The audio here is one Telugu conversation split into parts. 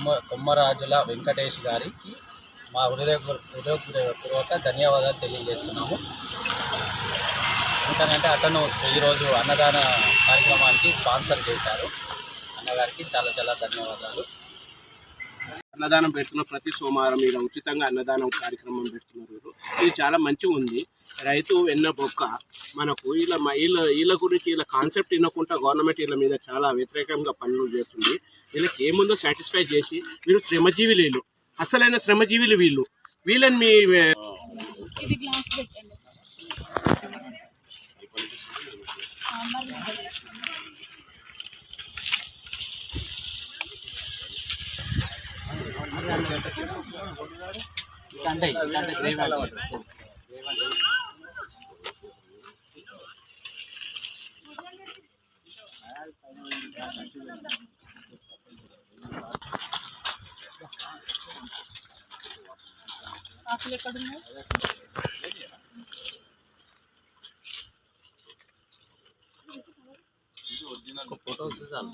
కొమ్మ కొమ్మరాజుల వెంకటేష్ గారికి మా హృదయ హృదయపూర్వక ధన్యవాదాలు తెలియజేస్తున్నాము. ఎందుకంటే అతను ఈరోజు అన్నదాన కార్యక్రమానికి స్పాన్సర్ చేశారు. అన్నగారికి చాలా చాలా ధన్యవాదాలు. అన్నదానం పెడుతున్న ప్రతి సోమవారం మీద ఉచితంగా అన్నదానం కార్యక్రమం పెడుతున్నారు. ఇది చాలా మంచిగా ఉంది రైతు వెన్న బొక్క మనకు వీళ్ళ మ- వీళ్ళ వీళ్ళ గురించి వీళ్ళ కాన్సెప్ట్ వినకుండా గవర్నమెంట్ వీళ్ళ మీద చాలా వ్యతిరేకంగా పనులు చేస్తుంది. వీళ్ళకి ఏముందో సాటిస్ఫై చేసి వీళ్ళు శ్రమజీవులు వీళ్ళు. అసలైన శ్రమజీవులు వీళ్ళు. వీళ్ళని మీ ఇది గ్లాస్ పెట్టండి. అంటే అంటే గ్రేవ్ అంటే ఆకులు ఎక్కడ ఉన్నాయి ఫొటోస్ చాలు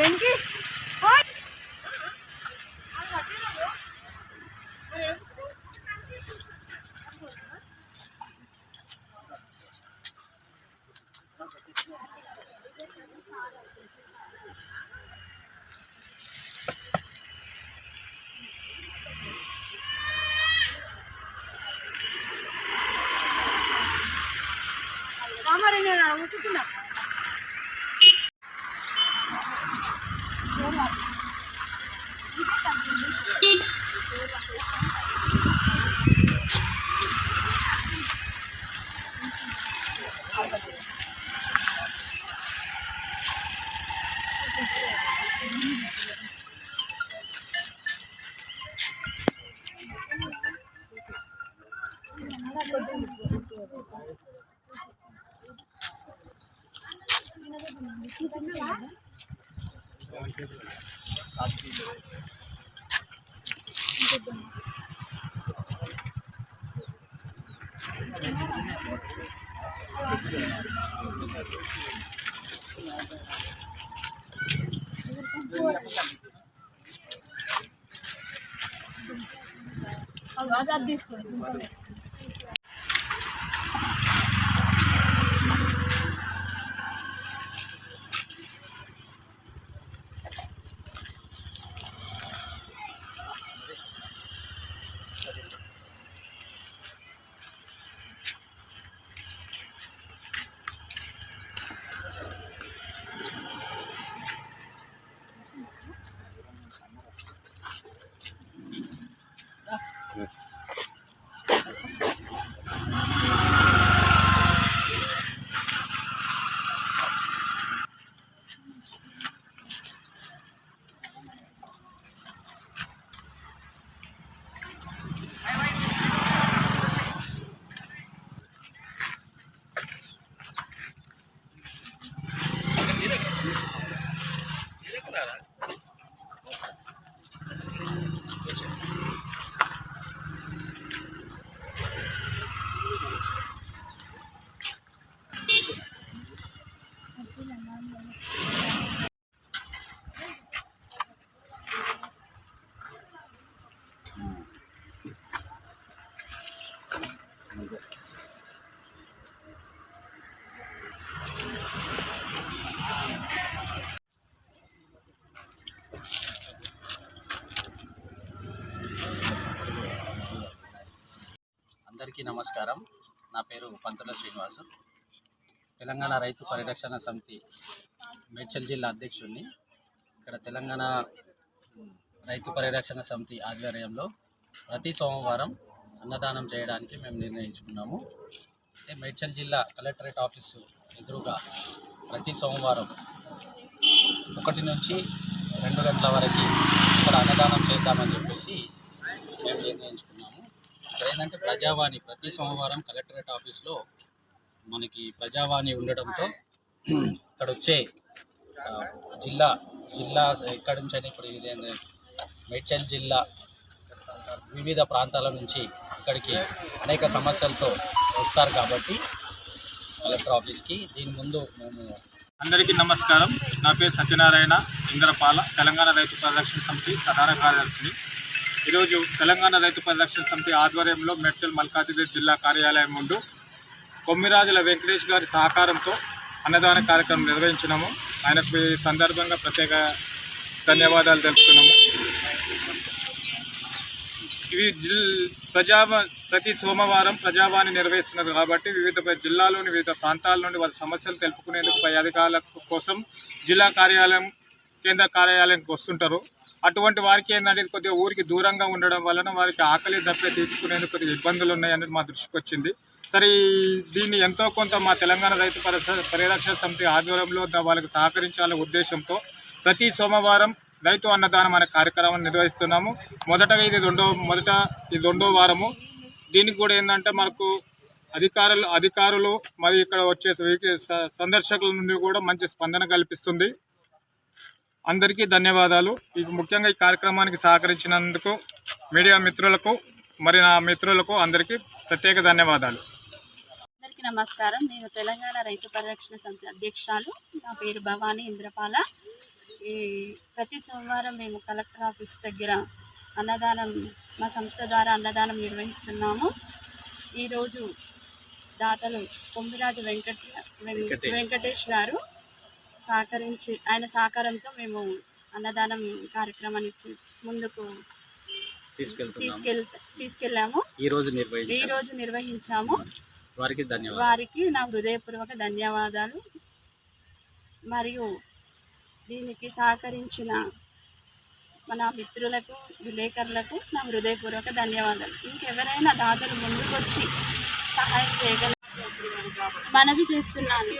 왠지 어이 Kamarnya nggak mau sih आज़ाद అందరికీ నమస్కారం. నా పేరు పంతుల శ్రీనివాసు. తెలంగాణ రైతు పరిరక్షణ సమితి మేడ్చల్ జిల్లా అధ్యక్షుడిని. ఇక్కడ తెలంగాణ రైతు పరిరక్షణ సమితి ఆధ్వర్యంలో ప్రతి సోమవారం అన్నదానం చేయడానికి మేము నిర్ణయించుకున్నాము. అయితే మేడ్చల్ జిల్లా కలెక్టరేట్ ఆఫీసు ఎదురుగా ప్రతి సోమవారం ఒకటి నుంచి రెండు గంటల వరకు ఇక్కడ అన్నదానం చేద్దామని చెప్పేసి మేము నిర్ణయించుకున్నాము. ఏంటంటే ప్రజావాణి ప్రతి సోమవారం కలెక్టరేట్ ఆఫీస్లో మనకి ప్రజావాణి ఉండడంతో ఇక్కడ వచ్చే జిల్లా జిల్లా ఎక్కడి నుంచి అయినా ఇప్పుడు ఇది మేడ్చల్ జిల్లా వివిధ ప్రాంతాల నుంచి ఇక్కడికి అనేక సమస్యలతో వస్తారు కాబట్టి కలెక్టర్ ఆఫీస్కి దీని ముందు మేము అందరికీ నమస్కారం. నా పేరు సత్యనారాయణ ఇంద్రపాల తెలంగాణ రైతు పరిరక్షణ సమితి ప్రధాన కార్యదర్శిని. ఈరోజు తెలంగాణ రైతు పరిరక్షణ సమితి ఆధ్వర్యంలో మేడ్చల్ మల్కాజిగిరి జిల్లా కార్యాలయం ముందు కొమ్మిరాజుల వెంకటేష్ గారి సహకారంతో అన్నదాన కార్యక్రమం నిర్వహించినాము. ఆయనకు ఈ సందర్భంగా ప్రత్యేక ధన్యవాదాలు తెలుపుతున్నాము. ఇవి జిల్ ప్రతి సోమవారం ప్రజావాణి నిర్వహిస్తున్నారు కాబట్టి వివిధ జిల్లాలోని వివిధ ప్రాంతాల నుండి వారి సమస్యలు తెలుపుకునేందుకు పై అధికారుల కోసం జిల్లా కార్యాలయం కేంద్ర కార్యాలయానికి వస్తుంటారు. అటువంటి వారికి ఏంటంటే కొద్దిగా ఊరికి దూరంగా ఉండడం వలన వారికి ఆకలి దప్పే తీర్చుకునేందుకు కొద్దిగా ఇబ్బందులు ఉన్నాయనేది మా దృష్టికి వచ్చింది. సరే దీన్ని ఎంతో కొంత మా తెలంగాణ రైతు పరిరక్షణ సమితి ఆధ్వర్యంలో వాళ్ళకి సహకరించాలనే ఉద్దేశంతో ప్రతి సోమవారం రైతు అన్నదానం అనే కార్యక్రమం నిర్వహిస్తున్నాము. మొదటగా ఇది రెండో మొదట ఇది రెండో వారము. దీనికి కూడా ఏంటంటే మనకు అధికారులు అధికారులు మరి ఇక్కడ వచ్చే స- సందర్శకుల నుండి కూడా మంచి స్పందన కల్పిస్తుంది. అందరికీ ధన్యవాదాలు. ఇక ముఖ్యంగా ఈ కార్యక్రమానికి సహకరించినందుకు మీడియా మిత్రులకు మరి నా మిత్రులకు అందరికీ ప్రత్యేక ధన్యవాదాలు. అందరికీ నమస్కారం. నేను తెలంగాణ రైతు పరిరక్షణ సమితి అధ్యక్షురాలు. నా పేరు భవానీ ఇంద్రపాల. ఈ ప్రతి సోమవారం మేము కలెక్టర్ ఆఫీస్ దగ్గర అన్నదానం మా సంస్థ ద్వారా అన్నదానం నిర్వహిస్తున్నాము. ఈరోజు దాతలు కొమ్మిరాజు వెంకట. వెంకటేష్ గారు సహకరించి ఆయన సహకారంతో మేము అన్నదానం కార్యక్రమాన్ని ముందుకు తీసుకెళ్ తీసుకెళ్ళాము. ఈ నిర్వహించాము. రోజు నిర్వహించాము. వారికి ధన్యవాదాలు. వారికి నా హృదయపూర్వక ధన్యవాదాలు. మరియు దీనికి సహకరించిన మన మిత్రులకు విలేకరులకు నా హృదయపూర్వక ధన్యవాదాలు. ఇంకెవరైనా దాతలు ముందుకొచ్చి సహాయం చేయగల మనవి చేస్తున్నాను.